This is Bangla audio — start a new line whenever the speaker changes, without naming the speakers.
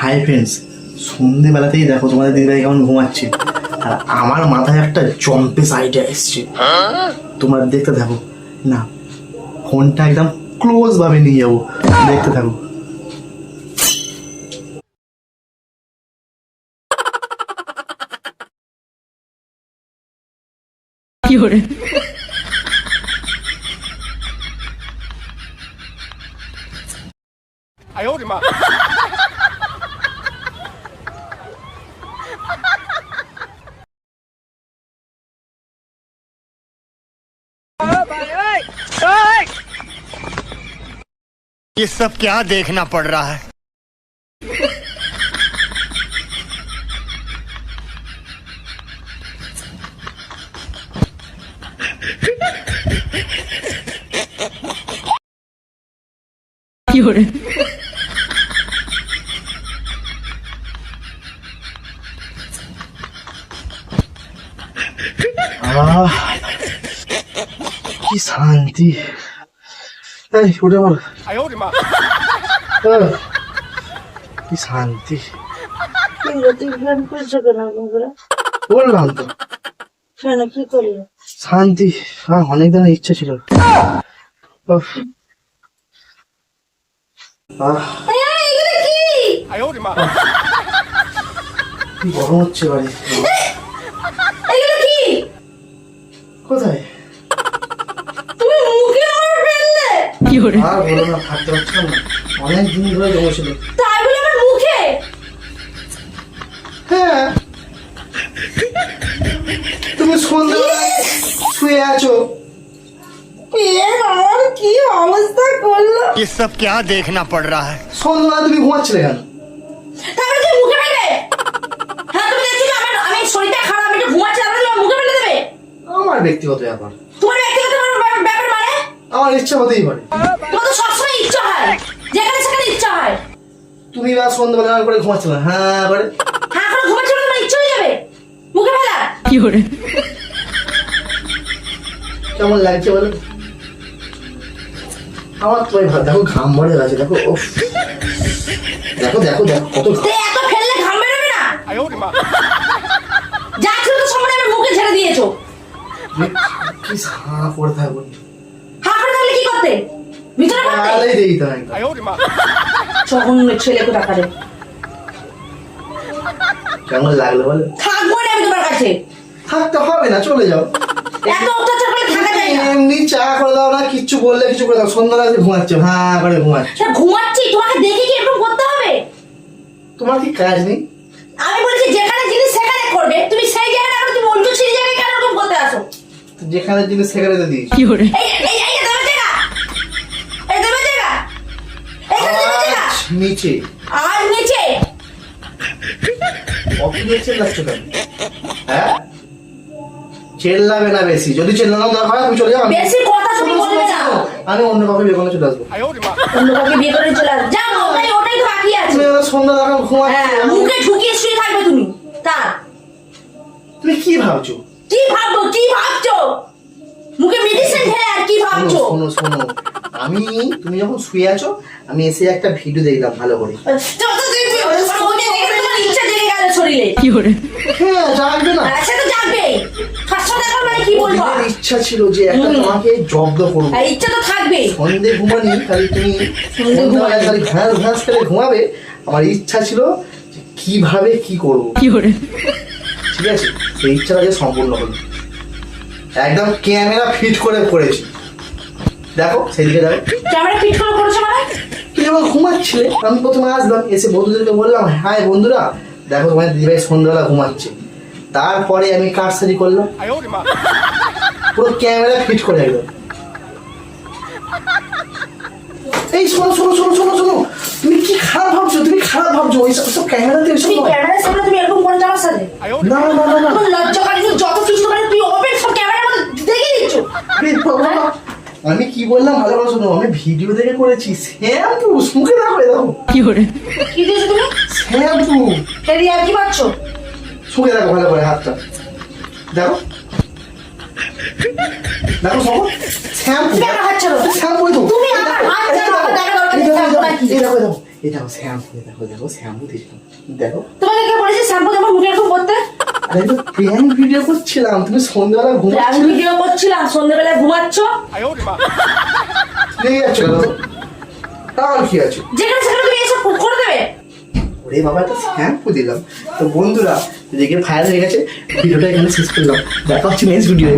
হাই ফ্রেন্ডস সন্ধেবেলাতেই দেখো তোমাদের দিদিভাই কেমন ঘুমাচ্ছে। আর আমার মাথায় একটা জম্পেস আইডিয়া এসছে। তোমরা দেখতে থাকো। না ফোনটা একদম ক্লোজ ভাবে নিয়ে যাব। দেখতে থাকো।
ये सब क्या देखना पड़ रहा है?
की शांति। है এই বল আহ, কি শান্তি? বললাম তো। শান্তি অনেক দিনের ইচ্ছা ছিল। গরম হচ্ছে বাড়ি
ফেললে
আর বলো না থাকতে পারছিলাম না অনেক দিন ধরে জমেছিল
তাই বলে আমার মুখে
হ্যাঁ তুমি সন্ধ্যাবেলা শুয়ে আছো
এ আমার কি অবস্থা করলো
ये सब क्या देखना पड़ रहा है
সন্ধ্যাবেলা তুমি ঘুমাচ্ছিলে কেন
তারপরে তুমি মুখে ফেলবে হ্যাঁ তুমি দেখছি যে আমার আমি শরীরটা খারাপ একটু ঘুমাচ্ছি তারপরে তুমি আমার মুখে ফেলে দেবে
আমার ব্যক্তিগত ব্যাপার আমার ইচ্ছা হতেই পারে
তোমার তো সবসময় ইচ্ছা হয়। যেখানে সেখানে ইচ্ছা হয়।
তুমি বা সন্ধ্যাবেলা আমার করে ঘুমাচ্ছিলে হ্যাঁ করে।
হ্যাঁ ঘুমাচ্ছি বলে তোমার ইচ্ছা হয়ে যাবে। মুখে ফেলা।
কেমন লাগছে বলো? আমার তো ভাই দেখো ঘাম ভরে গেছে দেখো উফ। দেখো দেখো দেখো কত
এত ফেললে ঘাম বেরোবে না? যা ছিল তো আমার মুখে ছেড়ে দিয়েছ।
কি সাঁ করে থাকব
হাঁ করে থাকলে কি করতে ভিতরে করতে
তো
জঘন্য ছেলে কোথা করে
কেমন লাগল বলো?
থাকব না আমি তোমার কাছে।
থাকতে হবে না চলে যাও।
এত অত্যাচার করলে থাকা যায় না।
এমনি চা করে দাও না কিচ্ছু বললে কিছু করে দাও। সন্ধ্যাবেলা যে ঘুমাচ্ছে হ্যাঁ করে ঘুমাচ্ছে।
ঘুমাচ্ছি তোমাকে দেখে কি এরকম করতে হবে?
তোমার কি কাজ নেই?
আমি বলেছি যেখানে জিনিস সেখানে করবে। তুমি সেই জায়গায় তুমি অন্য সেই জায়গায় কেন এরকম করতে আসো?
যেখানে জিনিস সেখানে তো
এই এই এই দেবে জায়গা এই দেবে জায়গা এইখানে দেবে জায়গা
আজ নিচে।
আর নিচে।
অত চেল্লাচ্ছ কেন? হ্যাঁ? চেল্লাবে না বেশি। যদি চেল্লানো না হয় তুমি চলে যাও আমি-
বেশি কথা তুমি বলবে না।
আমি অন্য কাউকে বিয়ে করে চলে আসব।
অন্য কাউকে বিয়ে করে চলে আসো যাও ওটাই ওটাই তো বাকি আছে।
তুমি সন্ধ্যা দেখা ঘুমাচ্ছ।
হ্যাঁ মুখে ঢুকিয়ে শুয়ে থাকবে তুমি। তা
তুমি কি ভাবছ?
কি কি ভাবছ? মুখে মেডিসিন ঢেলে আর কি ভাবছ?
শোনো শোনো। আমি তুমি যখন শুয়ে আছো আমি এসে একটা ভিডিও দেখলাম ভালো করে। হ্যাঁ জানবে না।
মানে
ইচ্ছা ছিল যে একটা। তোমাকে জব্দ করব।
আর ইচ্ছা তো থাকবে।
সন্ধে ঘুমানি খালি তুমি
সন্ধে
সন্ধ্যাবেলায়
ঘুমানি।
খালি ঘ্যাস ঘ্যাস করে ঘুমাবে। আমার ইচ্ছা ছিল কীভাবে কি করব। কি করে? ঠিক আছে? সেই ইচ্ছাটা যে সম্পূর্ণ হলো একদম ক্যামেরা ফিট করে করেছি। দেখো সেদিকে যাবে
ক্যামেরা করে করেছ মানে?
যখন ঘুমাচ্ছিলে আমি প্রথমে আসলাম এসে বন্ধুদেরকে বললাম হাই বন্ধুরা দেখো তোমার দিদিভাই সন্ধ্যাবেলা ঘুমাচ্ছে। তারপরে আমি কারসাজি করলাম? পুরো ক্যামেরা ফিট করে একদম এই শোনো শোনো শোনো শোনো শোনো তুমি কি খারাপ ভাবছ? তুমি খারাপ ভাবছ ওই সব সব ক্যামেরাতে
তুমি
নয়।
ক্যামেরার সামনে তুমি এরকম করে যাওয়ার সাথে।
না না না না
লজ্জা তুমি যত কিছু মানে তুই ওপেন সব ক্যামেরার মধ্যে দেখে দিচ্ছ।
আমি কি বললাম ভালো করে শোনো আমি ভিডিও দেখে করেছি শ্যাম্পু মুখে দেখো এ দেখো
কি দিয়েছ তুমি
শ্যাম্পু
হেরি আর কি পাচ্ছো
শুকে দেখো ভালো করে হাতটা দেখো দেখো সব শ্যাম্পু
আমার হাত ছাড়ো।
শ্যাম্পু তো
তুমি আমার হাত ছাড়ো, দেখা
দেখো, দেখো দেখো শ্যাম্পু দেখো দেখো শ্যাম্পু দিয়েছিলাম দেখো
তোমাকে কে বলেছে শ্যাম্পু জামা মুখে এরকম করতে
আমি তো প্র্যাঙ্ক ভিডিও করছিলাম তুমি সন্ধ্যাবেলা
ঘুমাচ্ছ?
ঘুমাচ্ছিলে
ভিডিও করছিলাম সন্ধ্যাবেলা ঘুমাচ্ছ?
ঠিক আছে তার কি আছে?
যেখানে সেখানে তুমি এসব করে দেবে।
ওরে বাবা একটা শ্যাম্পু দিলাম। তো বন্ধুরা ফায়ার হয়ে গেছে ভিডিওটা এখানে শেষ করলাম। দেখা হচ্ছে নেক্সট ভিডিও